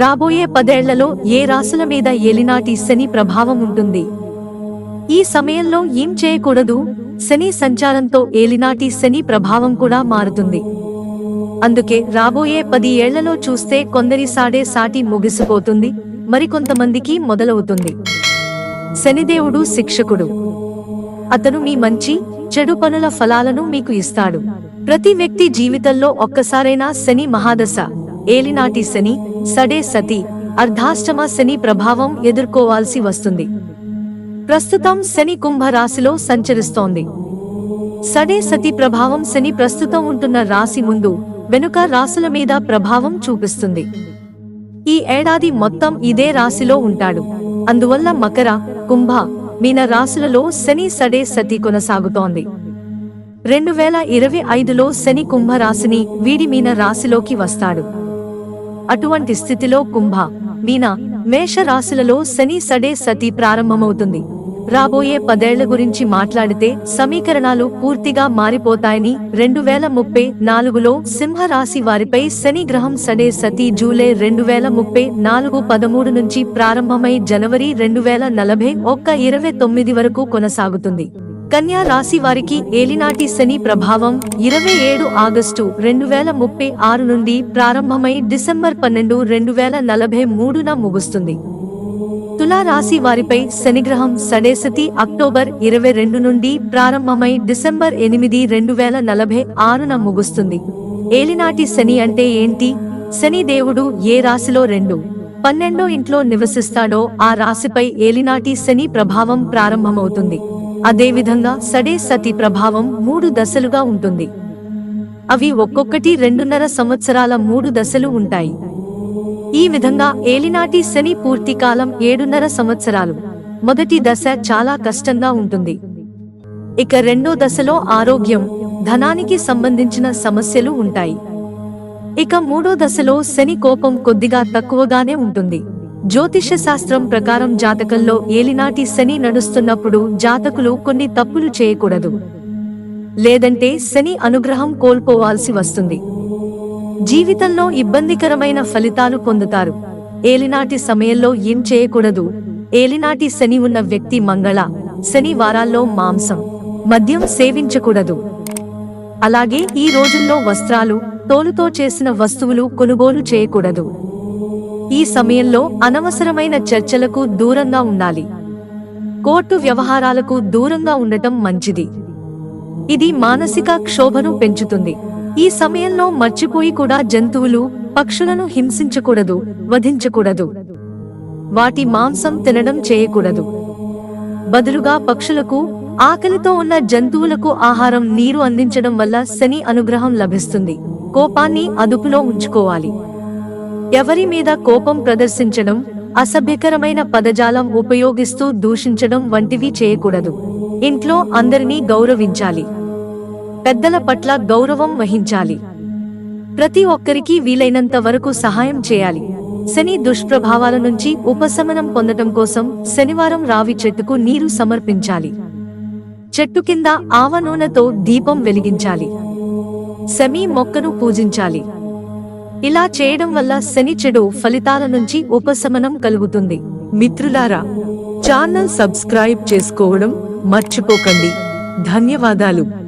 రాబోయే పదేళ్ళలో ఏ రాసుల మీద ఏలినాటి శని ప్రభావం ఉంటుంది? ఈ సమయంలో ఏం చేయకూడదు? శని సంచారంతో ఏలినాటి శని ప్రభావం కూడా మారుతుంది. అందుకే రాబోయే పది ఏళ్ళలో చూస్తే కొందరి సాడే సాటి ముగిసిపోతుంది మరికొంతమందికి మొదలవుతుంది. శనిదేవుడు శిక్షకుడు. అతను మీ మంచి చెడు పనుల ఫలాలను మీకు ఇస్తాడు. ప్రతి వ్యక్తి జీవితంలో ఒక్కసారైనా శని మహాదశ. ఏలినాటి శని సడే సతి అర్ధాష్టమ శని ప్రభావం ఎదుర్కోవాల్సి వస్తుంది. ప్రస్తుతం శని కుంభ రాశిలో సంచరిస్తోంది. సడే సతి ప్రభావం శని ప్రస్తుతం ఉంటున్న రాశి ముందు వెనుక రాశుల మీద ప్రభావం చూపిస్తుంది. ఈ ఏడాది మొత్తం ఇదే రాశిలో ఉంటాడు. అందువల్ల మకర కుంభ మీన రాశులలో శని సడే సతి కొనసాగుతోంది. రెండు వేల ఇరవై ఐదులో శని కుంభ రాశిని వీడి మీన రాశిలోకి వస్తాడు. అటువంటి స్థితిలో కుంభ మీన మేష రాశులలో శని సడే సతి ప్రారంభమవుతుంది. రాబోయే పదేళ్ళ గురించి మాట్లాడితే సమీకరణాలు పూర్తిగా మారిపోతాయని రెండు వేల ముప్పై నాలుగులో సింహరాశి వారిపై శని గ్రహం సడే సతి జూలై రెండు వేల ముప్పై నాలుగు పదమూడు నుంచి ప్రారంభమై జనవరి రెండు వేల నలభై ఒక్క ఇరవై తొమ్మిది వరకు కొనసాగుతుంది. కన్యా రాశి వారికి ఏలినాటి శని ప్రభావం ఇరవై ఏడు ఆగస్టు రెండు వేల ముప్పై ఆరు నుండి ప్రారంభమై డిసెంబర్ పన్నెండు రెండు వేల నలభై మూడున ముగుస్తుంది. తులా రాశి వారిపై శనిగ్రహం సడేసతి అక్టోబర్ ఇరవై రెండు నుండి ప్రారంభమై డిసెంబర్ ఎనిమిది రెండు వేల నలభై ఆరున ముగుస్తుంది. ఏలినాటి శని అంటే ఏంటి? శని దేవుడు ఏ రాశిలో రెండు పన్నెండో ఇంట్లో నివసిస్తాడో ఆ రాశిపై ఏలినాటి శని ప్రభావం ప్రారంభమవుతుంది. అదేవిధంగా సడే సతి ప్రభావం మూడు దశలుగా ఉంటుంది. అవి ఒక్కొక్కటి రెండున్నర సంవత్సరాల మూడు దశలు ఉంటాయి. ఈ విధంగా ఏలినాటి శని పూర్తి కాలం ఏడున్నర సంవత్సరాలు. మొదటి దశ చాలా కష్టంగా ఉంటుంది. ఇక రెండో దశలో ఆరోగ్యం ధనానికి సంబంధించిన సమస్యలు ఉంటాయి. ఇక మూడో దశలో శని కోపం కొద్దిగా తక్కువగానే ఉంటుంది. జ్యోతిష శాస్త్రం ప్రకారం జాతకంలో ఏలినాటి శని నడుస్తున్నప్పుడు జాతకులు కొన్ని తప్పులు చేయకూడదు. లేదంటే శని అనుగ్రహం కోల్పోవాల్సి వస్తుంది. జీవితంలో ఇబ్బందికరమైన ఫలితాలు పొందుతారు. ఏలినాటి సమయంలో ఏం చేయకూడదు. ఏలినాటి శని ఉన్న వ్యక్తి మంగళ శని వారాల్లో మాంసం మద్యం సేవించకూడదు. అలాగే ఈ రోజుల్లో వస్త్రాలు తోలుతో చేసిన వస్తువులు కొనుగోలు చేయకూడదు. ఈ సమయంలో అనవసరమైన చర్చలకు దూరంగా ఉండాలి. కోర్టు వ్యవహారాలకు దూరంగా ఉండటం మంచిది. ఇది మానసిక క్షోభను పెంచుతుంది. ఈ సమయంలో మర్చిపోయి కూడా జంతువులు పక్షులను హింసించకూడదు వధించకూడదు. వాటి మాంసం తినడం చేయకూడదు. బదులుగా పక్షులకు ఆకలితో ఉన్న జంతువులకు ఆహారం నీరు అందించడం వల్ల శని అనుగ్రహం లభిస్తుంది. కోపాన్ని అదుపులో ఉంచుకోవాలి. ఎవరి మీద కోపం ప్రదర్శించడం అసభ్యకరమైన పదజాలం ఉపయోగిస్తూ దూషించడం వంటివి చేయకూడదు. ఇంట్లో అందరినీ గౌరవించాలి. పెద్దల పట్ల గౌరవం వహించాలి. ప్రతి ఒక్కరికి వీలైనంత వరకు సహాయం చేయాలి. శని దుష్ప్రభావాల నుంచి ఉపశమనం పొందటం కోసం శనివారం రావి చెట్టుకు నీరు సమర్పించాలి. చెట్టు కింద ఆవ నూనెతో దీపం వెలిగించాలి. శమి మొక్కను పూజించాలి. ఇలా చేయడం వల్ల శని చెడు ఫలితాల నుంచి ఉపశమనం కలుగుతుంది. మిత్రులారా ఛానల్ సబ్స్క్రైబ్ చేసుకోవడం మర్చిపోకండి. ధన్యవాదాలు.